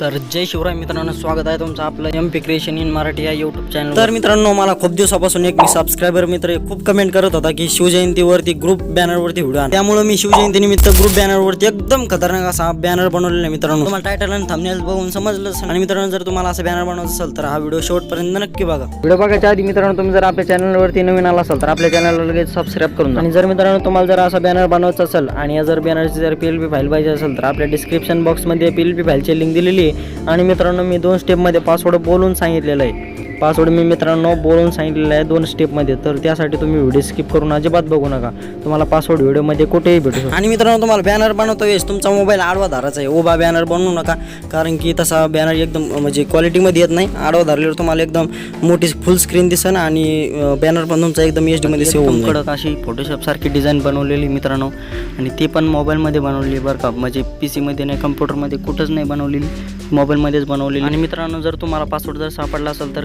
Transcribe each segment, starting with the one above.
तर जय शिवराय मित्रांनो स्वागत आहे तुमचं आपलं M P creation in Marathi या युट्यूब चॅनल तर मित्रांनो मला खूप दिवसापासून एक मी सबस्क्रायबर मित्र खूप कमेंट करत होता की शिवजयंतीवरती ग्रुप बॅनरवरती व्हिडिओ आण. त्यामुळे मी शिवजयंती निमित्त ग्रुप बॅनरवरती एकदम खतरनाक असा बॅनर बनवलेला आहे मित्रांनो. तुम्हाला टायटल आणि थंबनेल बघून समजलं असेल. आणि मित्रांनो जर तुम्हाला असं बॅनर बनवायचं असेल तर हा व्हिडिओ शेवटपर्यंत नक्की बघा. व्हिडिओ बघायच्या आधी मित्रांनो तुम्ही जर आपल्या चॅनलवरती नवीन आला असाल तर आपल्या चॅनलला लगेच सबस्क्राईब करून. आणि जर मित्रांनो तुम्हाला जर असा बॅनर बनवायचा असेल आणि या जर बॅनरची जर पी एल पी फाईल पाहिजे असेल तर आपल्या डिस्क्रिप्शन बॉक्समध्ये पी एल पी फाईलची लिंक दिलेली आहे. आणि मित्रांनो मी दोन स्टेपमध्ये पासवर्ड बोलून सांगितलेलं आहे. पासवर्ड मी मित्रांनो बोलून सांगितलेलं आहे दोन स्टेपमध्ये तर त्यासाठी तुम्ही व्हिडिओ स्किप करून अजिबात बघू नका. तुम्हाला पासवर्ड व्हिडिओमध्ये कुठेही भेटू आणि मित्रांनो तुम्हाला बॅनर बनवतो वेळेस तुमचा मोबाईल आडवा धरायचा आहे. उभा बॅनर बनवू नका. कारण की तसा बॅनर एकदम म्हणजे क्वालिटीमध्ये येत नाही. आडवा धरल्यावर तुम्हाला एकदम मोठी फुल स्क्रीन दिसेल आणि बॅनर पण तुमचा एकदम एच डीमध्ये सेव्ह होऊन कडक अशी फोटोशॉप सारखी डिझाईन बनवलेली मित्रांनो. आणि ती पण मोबाईलमध्ये बनवलेली बरं का. म्हणजे पी सीमध्ये नाही कम्प्युटरमध्ये कुठंच नाही बनवलेली. मोबाईलमध्येच बनवलेली. आणि मित्रांनो जर तुम्हाला पासवर्ड जर सापडला असेल तर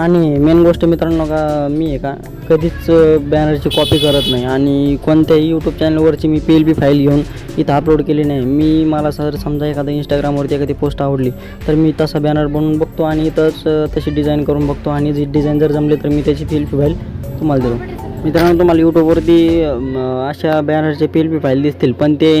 आणि मेन गोष्ट मित्रांनो का मी आहे का कधीच बॅनरची कॉपी करत नाही. आणि कोणत्याही यूट्यूब चॅनलवरची मी पी एल बी फाईल घेऊन इथं अपलोड केली नाही. मी मला सर समजा एखादा इंस्टाग्रामवरती एखादी पोस्ट आवडली तर मी तसा बॅनर बनवून बघतो आणि इथंच तशी डिझाईन करून बघतो. आणि जी डिझाईन जर जमली तर मी त्याची पी एल फाईल तुम्हाला देतो. मित्रांनो तुम्हाला यूट्यूबवरती अशा बॅनरचे पी एल बी फाईल दिसतील पण ते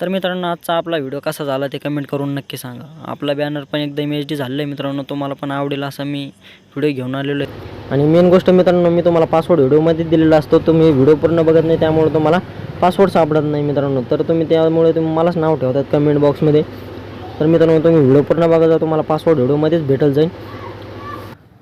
तर मित्रांनो आजचा आपला व्हिडिओ कसा झाला ते कमेंट करून नक्की सांगा. आपला बॅनर पण एकदम एच डी झालेलं आहे मित्रांनो तुम्हाला पण आवडेल असा मी व्हिडिओ घेऊन आलेलो आहे. आणि मेन गोष्ट मित्रांनो मी तुम्हाला पासवर्ड व्हिडिओमध्ये दिलेला असतो तुम्ही व्हिडिओ पूर्ण बघत नाही त्यामुळे तुम्हाला पासवर्ड सापडत नाही मित्रांनो. तर तुम्ही त्यामुळे तुम्ही मलाच नाव ठेवतात कमेंट बॉक्समध्ये तर मित्रांनो तुम्ही व्हिडिओ पूर्ण बघा तुम्हाला पासवर्ड व्हिडिओमध्येच भेटल जाईल.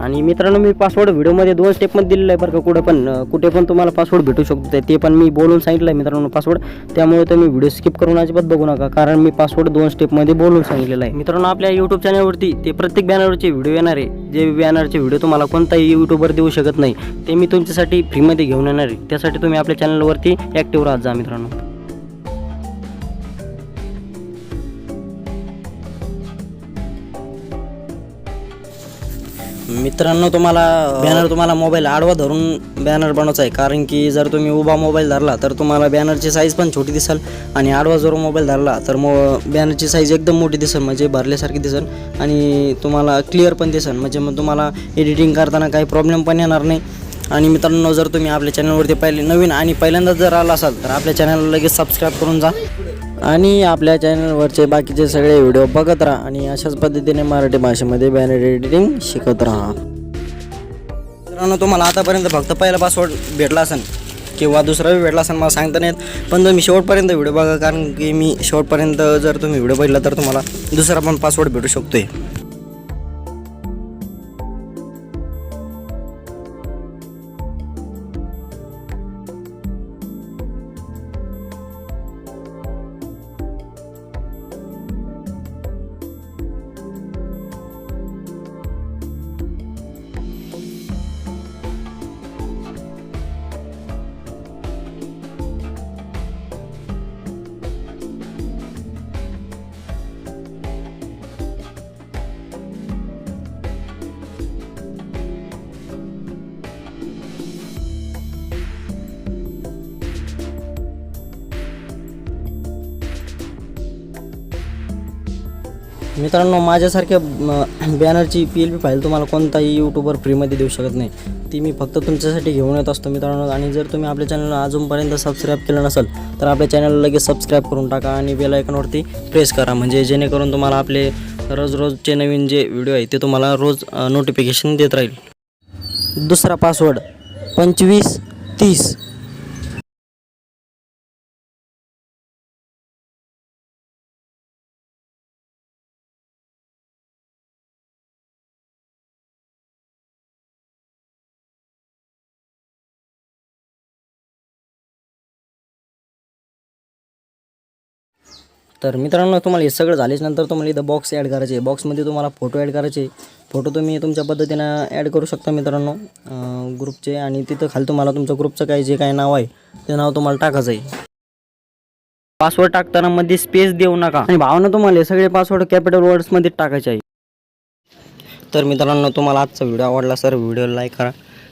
आणि मित्रांनो मी पासवर्ड व्हिडिओमध्ये दोन स्टेपमध्ये दिलेलं आहे बरं का कुठं पण कुठे पण तुम्हाला पासवर्ड भेटू शकतो ते- ते पण मी बोलून सांगितलं आहे मित्रांनो पासवर्ड त्यामुळे तुम्ही व्हिडिओ स्किप करून अजिबात बघू नका कारण मी पासवर्ड दोन स्टेपमध्ये बोलून सांगितलेलं आहे. मित्रांनो आपल्या यूट्यूब चॅनलवरती ते प्रत्येक बॅनरवरचे व्हिडिओ येणार आहे. जे बॅनरचे व्हिडिओ तुम्हाला कोणताही यूट्यूबर देऊ शकत नाही ते मी तुमच्यासाठी फ्रीमध्ये घेऊन येणार आहे. त्यासाठी तुम्ही आपल्या चॅनलवरती ॲक्टिव्ह राहत जा मित्रांनो. मित्रांनो तुम्हाला बॅनर तुम्हाला मोबाईल आडवा धरून बॅनर बनवायचा आहे. कारण की जर तुम्ही उभा मोबाईल धरला तर तुम्हाला बॅनरची साईज पण छोटी दिसेल आणि आडवा जर मोबाईल धरला तर मग बॅनरची साईज एकदम मोठी दिसेल म्हणजे भरल्यासारखी दिसेल आणि तुम्हाला क्लिअर पण दिसेल. म्हणजे मग तुम्हाला एडिटिंग करताना काही प्रॉब्लेम पण येणार नाही. आणि मित्रांनो जर तुम्ही आपल्या चॅनलवरती पहिले नवीन आणि पहिल्यांदा जर आला असाल तर आपल्या चॅनलला लगेच सबस्क्राईब करून जा. आणि आपल्या चॅनलवरचे बाकीचे सगळे व्हिडिओ बघत राहा आणि अशाच पद्धतीने मराठी भाषेमध्ये बॅनर एडिटिंग शिकत राहा. मित्रांनो तुम्हाला आतापर्यंत फक्त पहिला पासवर्ड भेटला असेल किंवा दुसरा बी भेटला असेल मला सांगता नाहीत पण तुम्ही शेवटपर्यंत व्हिडिओ बघा कारण की मी शेवटपर्यंत जर तुम्ही व्हिडिओ बघितला तर तुम्हाला दुसरा पण पासवर्ड भेटू शकतो आहे मित्रांनो माझ्यासारख्या बॅनरची पी एल पी फाईल तुम्हाला कोणताही यूट्यूबर फ्रीमध्ये देऊ शकत नाही. ती मी फक्त तुमच्यासाठी घेऊन येत असतो मित्रांनो. आणि जर तुम्ही आपल्या चॅनलला अजूनपर्यंत सबस्क्राईब केलं नसेल तर आपल्या चॅनलला लगेच सबस्क्राईब करून टाका आणि बेल आयकॉनवरती प्रेस करा. म्हणजे जेणेकरून तुम्हाला आपले रोज रोजचे नवीन जे व्हिडिओ आहे ते तुम्हाला रोज नोटिफिकेशन देत राहील. दुसरा पासवर्ड पंचवीस तीस. तर मित्रांनो तुम्हाला हे सगळं झाल्याच्यानंतर नंतर तुम्हाला इथं बॉक्स ॲड करायचे. आहे बॉक्समध्ये तुम्हाला फोटो ॲड करायचे. फोटो तुम्ही तुमच्या पद्धतीनं ॲड करू शकता मित्रांनो. ग्रुपचे आणि तिथं खाली तुम्हाला तुमचं ग्रुपचं काय जे काय नाव आहे ते नाव तुम्हाला टाकायचं आहे. पासवर्ड टाकताना मध्ये स्पेस देऊ नका. आणि भावना तुम्हाला हे सगळे पासवर्ड कॅपिटल वर्ड्समध्ये टाकायचे आहे. तर मित्रांनो तुम्हाला आजचा व्हिडिओ आवडला सर व्हिडिओ लाईक करा.